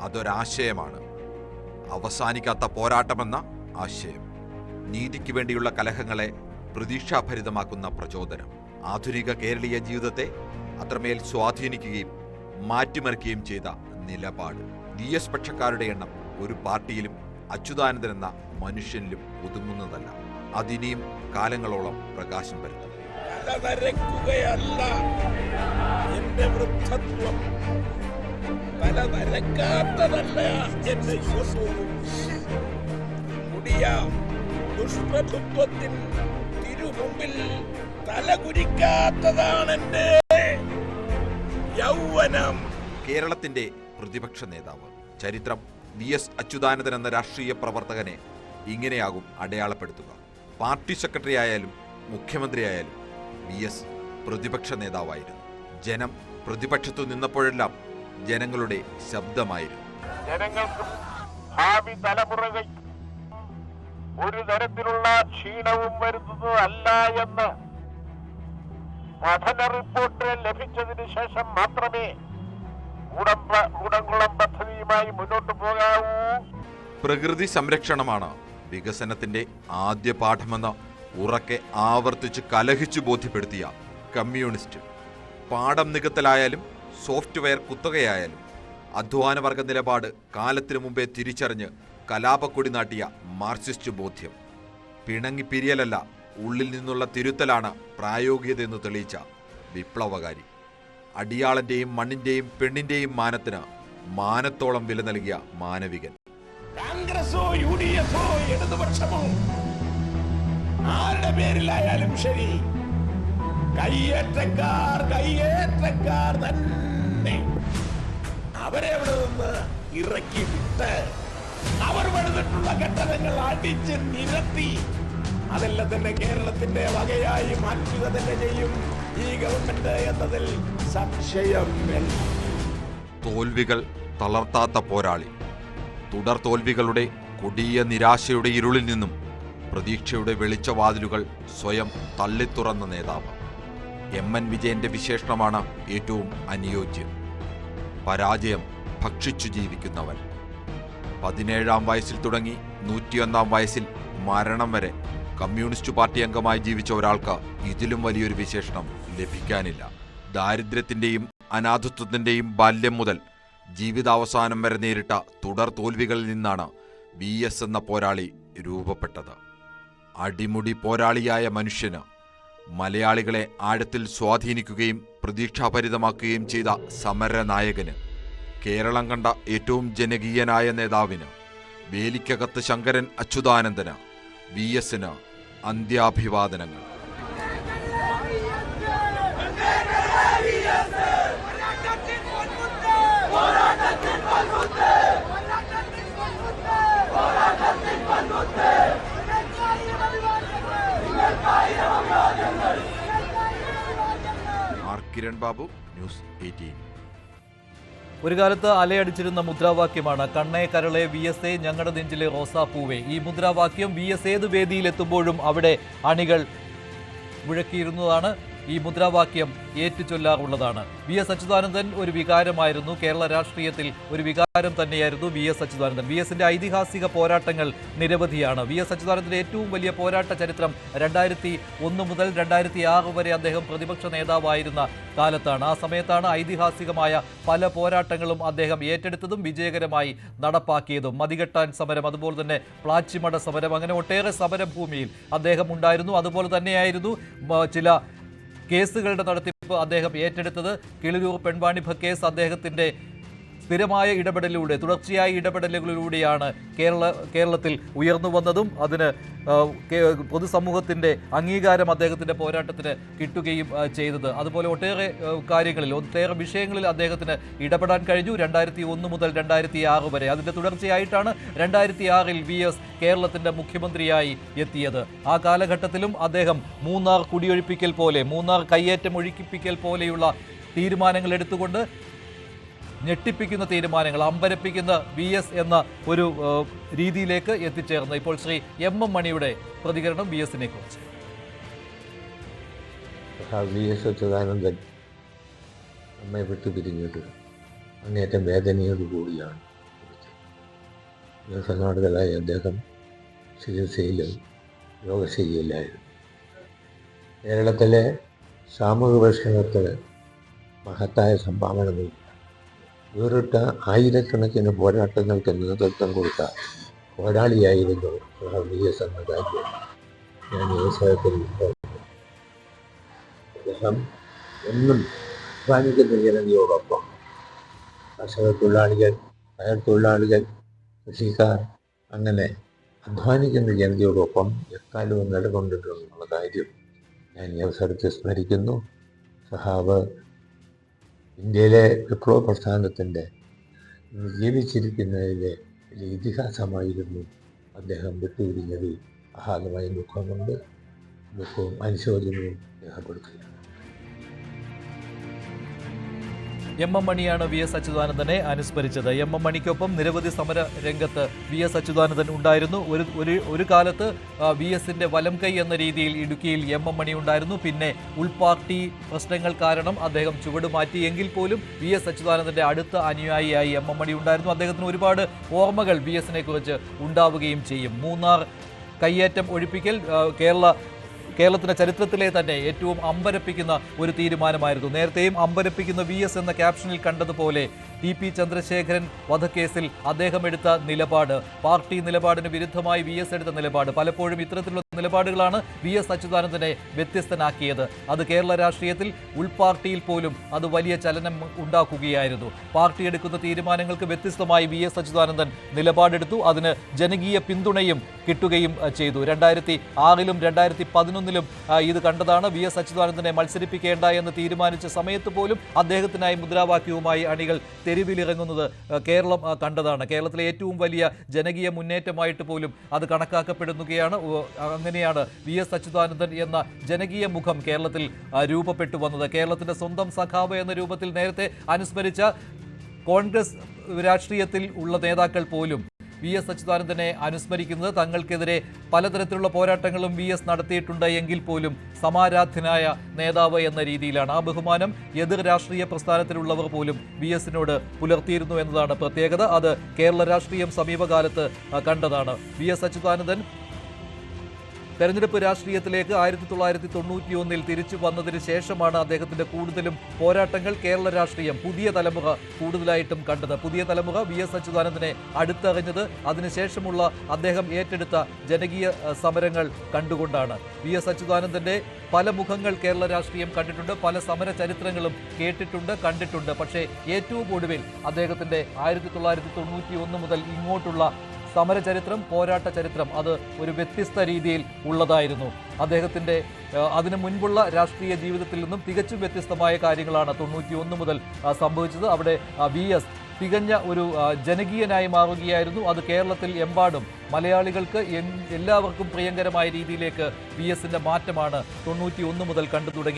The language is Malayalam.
അതൊരാശയമാണ്. അവസാനിക്കാത്ത പോരാട്ടമെന്ന ആശയം. നീതിക്ക് വേണ്ടിയുള്ള കലഹങ്ങളെ പ്രതീക്ഷാഭരിതമാക്കുന്ന പ്രചോദനം. ആധുനിക കേരളീയ ജീവിതത്തെ അത്രമേൽ സ്വാധീനിക്കുകയും മാറ്റിമറിക്കുകയും ചെയ്ത നിലപാട്. വി എസ് പക്ഷക്കാരുടെ എണ്ണം ഒരു പാർട്ടിയിലും അച്യുതാനന്ദൻ എന്ന മനുഷ്യനിലും ഒതുങ്ങുന്നതല്ല. അതിനിയും കാലങ്ങളോളം പ്രകാശം വരുന്നു. വൃദ്ധത്വം. തല നരക്കാത്തതല്ല എന്റെ ദുഷ്പ്രഭുത്വത്തിൻ തിരുമുമ്പിൽ എന്റെ യൗവനം. കേരളത്തിന്റെ പ്രതിപക്ഷ നേതാവ്. ചരിത്രം വി എസ് അച്യുതാനന്ദൻ എന്ന രാഷ്ട്രീയ പ്രവർത്തകനെ ഇങ്ങനെയാകും അടയാളപ്പെടുത്തുക. പാർട്ടി സെക്രട്ടറി ആയാലും മുഖ്യമന്ത്രിയായാലും വി എസ് പ്രതിപക്ഷ നേതാവായിരുന്നു. ജനം പ്രതിപക്ഷത്തു നിന്നപ്പോഴെല്ലാം ജനങ്ങളുടെ ശബ്ദമായിരുന്നു. ജനങ്ങൾക്കും ഭാവി തലമുറകൾ ഒരു തരത്തിലുള്ള ക്ഷീണവും വരുത്തുന്നതല്ല എന്ന് പഠന റിപ്പോർട്ട് ലഭിച്ചതിന് ശേഷം മാത്രമേ ഉടമ്പ ഉടങ്കുളം പദ്ധതിയുമായി മുന്നോട്ട് പോകാവൂ. പ്രകൃതി സംരക്ഷണമാണ് വികസനത്തിന്റെ ആദ്യ പാഠമെന്ന് ഉറക്കെ ആവർത്തിച്ച് കലഹിച്ചു ബോധ്യപ്പെടുത്തിയ കമ്മ്യൂണിസ്റ്റ്. പാഠം നികത്തലായാലും സോഫ്റ്റ്വെയർ കുത്തകയായാലും അധ്വാനവർഗ നിലപാട് കാലത്തിനു മുമ്പേ തിരിച്ചറിഞ്ഞ് കലാപക്കൊടി നാട്ടിയ മാർക്സിസ്റ്റ് ബോധ്യം. പിണങ്ങി പിരിയലല്ല ഉള്ളിൽ നിന്നുള്ള തിരുത്തലാണ് പ്രായോഗികതയെന്ന് തെളിയിച്ച വിപ്ലവകാരി. അടിയാളന്റെയും മണ്ണിന്റെയും പെണ്ണിന്റെയും മാനത്തിന് മാനത്തോളം വില നൽകിയ മാനവികൻ. കോൺഗ്രസോ യു ഡി എഫോ ഇടതുപക്ഷമോ ആരുടെ പേരിലായാലും ശരി കയ്യേറ്റക്കാർ കയ്യേറ്റക്കാർ തന്നെ. അവരെ അവിടെ നിന്ന് ഇറക്കി വിട്ട് അവർ പണിതിട്ടുള്ള കെട്ടിടങ്ങൾ അടിച്ച് നിരത്തി. അതെല്ലാം തന്നെ കേരളത്തിന്റെ വകയായി മാറ്റുക തന്നെ ചെയ്യും. ഈ ഗവൺമെന്റ് എന്നതിൽ സംശയം തോൽവികൾ തളർത്താത്ത പോരാളി. തുടർ തോൽവികളുടെ കൊടിയ നിരാശയുടെ ഇരുളിൽ നിന്നും പ്രതീക്ഷയുടെ വെളിച്ചവാതിലുകൾ സ്വയം തള്ളിത്തുറന്ന നേതാവ്. എം എൻ വിജയന്റെ വിശേഷണമാണ് ഏറ്റവും അനുയോജ്യം. പരാജയം ഭക്ഷിച്ചു ജീവിക്കുന്നവൻ. പതിനേഴാം വയസ്സിൽ തുടങ്ങി നൂറ്റിയൊന്നാം വയസ്സിൽ മരണം വരെ കമ്മ്യൂണിസ്റ്റ് പാർട്ടി അംഗമായി ജീവിച്ച ഒരാൾക്ക് ഇതിലും വലിയൊരു വിശേഷണം ലഭിക്കാനില്ല. ദാരിദ്ര്യത്തിന്റെയും അനാഥത്വത്തിന്റെയും ബാല്യം മുതൽ ജീവിതാവസാനം വരെ നേരിട്ട തുടർ തോൽവികളിൽ നിന്നാണ് വി എസ് എന്ന പോരാളി രൂപപ്പെട്ടത്. അടിമുടി പോരാളിയായ മനുഷ്യന് മലയാളികളെ ആഴത്തിൽ സ്വാധീനിക്കുകയും പ്രതീക്ഷാഭരിതമാക്കുകയും ചെയ്ത സമരനായകന് കേരളം കണ്ട ഏറ്റവും ജനകീയനായ നേതാവിന് വേലിക്കകത്ത് ശങ്കരൻ അച്യുതാനന്ദന് വി എസിന് അന്ത്യാഭിവാദനങ്ങൾ. Babu news eighteen. ഒരു കാലത്ത് അലയടിച്ചിരുന്ന മുദ്രാവാക്യമാണ് കണ്ണേ കരളെ വി എസ് എ ഞങ്ങളുടെ നെഞ്ചിലെ റോസാപ്പൂവേ. ഈ മുദ്രാവാക്യം വി എസ് ഏത് വേദിയിലെത്തുമ്പോഴും അവിടെ അണികൾ മുഴക്കിയിരുന്നതാണ് ഈ മുദ്രാവാക്യം ഏറ്റുചൊല്ലാറുള്ളതാണ്. വി എസ് അച്യുതാനന്ദൻ ഒരു വികാരമായിരുന്നു. കേരള രാഷ്ട്രീയത്തിൽ ഒരു വികാരം തന്നെയായിരുന്നു വി എസ് അച്യുതാനന്ദൻ. വി എസിന്റെ ഐതിഹാസിക പോരാട്ടങ്ങൾ നിരവധിയാണ്. വി എസ് അച്യുതാനന്ദന്റെ ഏറ്റവും വലിയ പോരാട്ട ചരിത്രം രണ്ടായിരത്തി ഒന്ന് മുതൽ രണ്ടായിരത്തി ആറ് വരെ അദ്ദേഹം പ്രതിപക്ഷ നേതാവായിരുന്ന കാലത്താണ്. ആ സമയത്താണ് ഐതിഹാസികമായ പല പോരാട്ടങ്ങളും അദ്ദേഹം ഏറ്റെടുത്തതും വിജയകരമായി നടപ്പാക്കിയതും. മതികെട്ടാൻ സമരം അതുപോലെ തന്നെ പ്ലാച്ചിമട സമരം അങ്ങനെ ഒട്ടേറെ സമരഭൂമിയിൽ അദ്ദേഹം ഉണ്ടായിരുന്നു. അതുപോലെ തന്നെയായിരുന്നു ചില കേസുകളുടെ നടത്തിപ്പ് അദ്ദേഹം ഏറ്റെടുത്തത് കിളിരൂർ പെൺവാണിഭ കേസ് അദ്ദേഹത്തിന്റെ സ്ഥിരമായ ഇടപെടലിലൂടെ തുടർച്ചയായ ഇടപെടലുകളിലൂടെയാണ് കേരള കേരളത്തിൽ ഉയർന്നു വന്നതും അതിന് പൊതുസമൂഹത്തിന്റെ അംഗീകാരം അദ്ദേഹത്തിന്റെ പോരാട്ടത്തിന് കിട്ടുകയും ചെയ്തത്. അതുപോലെ ഒട്ടേറെ കാര്യങ്ങളിൽ ഒട്ടേറെ വിഷയങ്ങളിൽ അദ്ദേഹത്തിന് ഇടപെടാൻ കഴിഞ്ഞു രണ്ടായിരത്തി ഒന്ന് മുതൽ രണ്ടായിരത്തി ആറ് വരെ. അതിന്റെ തുടർച്ചയായിട്ടാണ് രണ്ടായിരത്തി ആറിൽ വി എസ് കേരളത്തിന്റെ മുഖ്യമന്ത്രിയായി എത്തിയത്. ആ കാലഘട്ടത്തിലും അദ്ദേഹം മൂന്നാർ കുടിയൊഴിപ്പിക്കൽ പോലെ മൂന്നാർ കയ്യേറ്റം ഒഴിപ്പിക്കൽ പോലെയുള്ള തീരുമാനങ്ങൾ എടുത്തുകൊണ്ട് ഞെട്ടിപ്പിക്കുന്ന തീരുമാനങ്ങൾ അമ്പരപ്പിക്കുന്ന വി എസ് എന്ന ഒരു രീതിയിലേക്ക് എത്തിച്ചേർന്ന് ഇപ്പോൾ ശ്രീ എം എം മണിയുടെ പ്രതികരണം വി എസിനെ കുറിച്ച്. വി എസ് അച്യുതാനന്ദൻ നമ്മെ വിട്ടു പിരിഞ്ഞിട്ട് അങ്ങേറ്റം വേദനയോടുകൂടിയാണ് സംഘാടകരായ അദ്ദേഹം ചികിത്സയിലും യോഗശൈലിയിലായിരുന്നു. കേരളത്തിലെ സാമൂഹിക പരിഷ്കരണത്തിന് മഹത്തായ സംഭാവന നൽകി. വേറിട്ട ആയിരക്കണക്കിന് പോരാട്ടങ്ങൾക്ക് നേതൃത്വം കൊടുത്ത പോരാളിയായിരുന്നു ഭാരതീയ എന്ന ഞാൻ ഈ അവസരത്തിൽ അദ്ദേഹം എന്നും അധ്വാനിക്കുന്ന ജനതയോടൊപ്പം കർഷക തൊഴിലാളികൾ കയർ തൊഴിലാളികൾ കൃഷിക്കാർ അങ്ങനെ അധ്വാനിക്കുന്ന ജനതയോടൊപ്പം എക്കാലവും നിലകൊണ്ടിട്ടുണ്ടെന്നുള്ള കാര്യം ഞാൻ ഈ അവസരത്തിൽ സ്മരിക്കുന്നു. സഹാബ് ഇന്ത്യയിലെ വിപ്ലവ പ്രസ്ഥാനത്തിന്റെ ജീവിച്ചിരിക്കുന്നതിലെ വലിയ ഇതിഹാസമായിരുന്നു അദ്ദേഹം വിട്ടുപിരിഞ്ഞത് അഹാതമായ ദുഃഖമുണ്ട് ദുഃഖവും അനുശോചനവും രേഖപ്പെടുത്തുകയാണ്. എം എം മണിയാണ് വി എസ് അച്യുതാനന്ദനെ അനുസ്മരിച്ചത്. എം എം മണിക്കൊപ്പം നിരവധി സമര രംഗത്ത് വി എസ് അച്യുതാനന്ദൻ ഉണ്ടായിരുന്നു. ഒരു ഒരു ഒരു കാലത്ത് വി എസിന്റെ വലം കൈ എന്ന രീതിയിൽ ഇടുക്കിയിൽ എം എം മണി ഉണ്ടായിരുന്നു. പിന്നെ ഉൾപാർട്ടി പ്രശ്നങ്ങൾ കാരണം അദ്ദേഹം ചുവട് മാറ്റി എങ്കിൽ പോലും വി എസ് അച്യുതാനന്ദന്റെ അടുത്ത അനുയായിയായി എം എം മണി ഉണ്ടായിരുന്നു. അദ്ദേഹത്തിന് ഒരുപാട് ഓർമ്മകൾ വി എസിനെ കുറിച്ച് ഉണ്ടാവുകയും ചെയ്യും. മൂന്നാർ കയ്യേറ്റം ഒഴിപ്പിക്കൽ കേരള കേരളത്തിന്റെ ചരിത്രത്തിലെ തന്നെ ഏറ്റവും അമ്പരപ്പിക്കുന്ന ഒരു തീരുമാനമായിരുന്നു. നേരത്തെയും അമ്പരപ്പിക്കുന്ന വി എസ് എന്ന ക്യാപ്ഷനിൽ കണ്ടതുപോലെ ടി പി ചന്ദ്രശേഖരൻ വധക്കേസിൽ അദ്ദേഹം എടുത്ത നിലപാട് പാർട്ടി നിലപാടിന് വിരുദ്ധമായി വി എസ് എടുത്ത നിലപാട് പലപ്പോഴും ഇത്തരത്തിലുള്ള നിലപാടുകളാണ് വി എസ് അച്യുതാനന്ദനെ വ്യത്യസ്തനാക്കിയത്. അത് കേരള രാഷ്ട്രീയത്തിൽ ഉൾപാർട്ടിയിൽ പോലും അത് വലിയ ചലനം ഉണ്ടാക്കുകയായിരുന്നു. പാർട്ടി എടുക്കുന്ന തീരുമാനങ്ങൾക്ക് വ്യത്യസ്തമായി വി എസ് അച്യുതാനന്ദൻ നിലപാടെടുത്തു. അതിന് ജനകീയ പിന്തുണയും കിട്ടുകയും ചെയ്തു. രണ്ടായിരത്തി ആറിലും രണ്ടായിരത്തി പതിനൊന്നിലും ഇത് കണ്ടതാണ് വി എസ് അച്യുതാനന്ദനെ മത്സരിപ്പിക്കേണ്ട എന്ന് തീരുമാനിച്ച സമയത്ത് പോലും അദ്ദേഹത്തിനായി മുദ്രാവാക്യവുമായി അണികൾ തെരുവിലിറങ്ങുന്നത് കേരളം കണ്ടതാണ്. കേരളത്തിലെ ഏറ്റവും വലിയ ജനകീയ മുന്നേറ്റമായിട്ട് പോലും അത് കണക്കാക്കപ്പെടുകയാണ് ഉ- അങ്ങനെയാണ് വി എസ് അച്യുതാനന്ദൻ എന്ന ജനകീയ മുഖം കേരളത്തിൽ രൂപപ്പെട്ടു വന്നത്? കേരളത്തിന്റെ സ്വന്തം സഖാവ് എന്ന രൂപത്തിൽ നേരത്തെ അനുസ്മരിച്ച കോൺഗ്രസ് രാഷ്ട്രീയത്തിൽ ഉള്ള നേതാക്കൾ പോലും വി എസ് അച്യുതാനന്ദനെ അനുസ്മരിക്കുന്നത് തങ്ങൾക്കെതിരെ പലതരത്തിലുള്ള പോരാട്ടങ്ങളും വി എസ് നടത്തിയിട്ടുണ്ട് എങ്കിൽ പോലും സമാരാധ്യനായ നേതാവ് എന്ന രീതിയിലാണ്. ആ ബഹുമാനം എതിർ രാഷ്ട്രീയ പ്രസ്ഥാനത്തിലുള്ളവർ പോലും വി എസിനോട് പുലർത്തിയിരുന്നു എന്നതാണ് പ്രത്യേകത. അത് കേരള രാഷ്ട്രീയം സമീപകാലത്ത് കണ്ടതാണ്. വി എസ് അച്യുതാനന്ദൻ തെരഞ്ഞെടുപ്പ് രാഷ്ട്രീയത്തിലേക്ക് ആയിരത്തി തൊള്ളായിരത്തി തൊണ്ണൂറ്റി ഒന്നിൽ തിരിച്ചു വന്നതിന് ശേഷമാണ് അദ്ദേഹത്തിന്റെ കൂടുതലും പോരാട്ടങ്ങൾ കേരള രാഷ്ട്രീയം പുതിയ തലമുറ കൂടുതലായിട്ടും കണ്ടത്. പുതിയ തലമുറ വി എസ് അച്യുതാനന്ദനെ അടുത്തറിഞ്ഞത് അതിനുശേഷമുള്ള അദ്ദേഹം ഏറ്റെടുത്ത ജനകീയ സമരങ്ങൾ കണ്ടുകൊണ്ടാണ്. വി എസ് അച്യുതാനന്ദന്റെ പല മുഖങ്ങൾ കേരള രാഷ്ട്രീയം കണ്ടിട്ടുണ്ട് പല സമര ചരിത്രങ്ങളും കേട്ടിട്ടുണ്ട് കണ്ടിട്ടുണ്ട്. പക്ഷേ ഏറ്റവും ഒടുവിൽ അദ്ദേഹത്തിന്റെ ആയിരത്തി തൊള്ളായിരത്തി തൊണ്ണൂറ്റി ഒന്ന് മുതൽ ഇങ്ങോട്ടുള്ള സമരചരിത്രം പോരാട്ട ചരിത്രം അത് ഒരു വ്യത്യസ്ത രീതിയിൽ ഉള്ളതായിരുന്നു. അദ്ദേഹത്തിന്റെ അതിനു മുൻപുള്ള രാഷ്ട്രീയ ജീവിതത്തിൽ നിന്നും തികച്ചും വ്യത്യസ്തമായ കാര്യങ്ങളാണ് തൊണ്ണൂറ്റി ഒന്ന് മുതൽ സംഭവിച്ചത്. അവിടെ വി എസ് തികഞ്ഞ ഒരു ജനകീയനായി മാറുകയായിരുന്നു. അത് കേരളത്തിൽ എമ്പാടും മലയാളികൾക്ക് എല്ലാവർക്കും പ്രിയങ്കരമായ രീതിയിലേക്ക് വി എസിന്റെ മാറ്റമാണ് തൊണ്ണൂറ്റി ഒന്ന് മുതൽ കണ്ടു തുടങ്ങി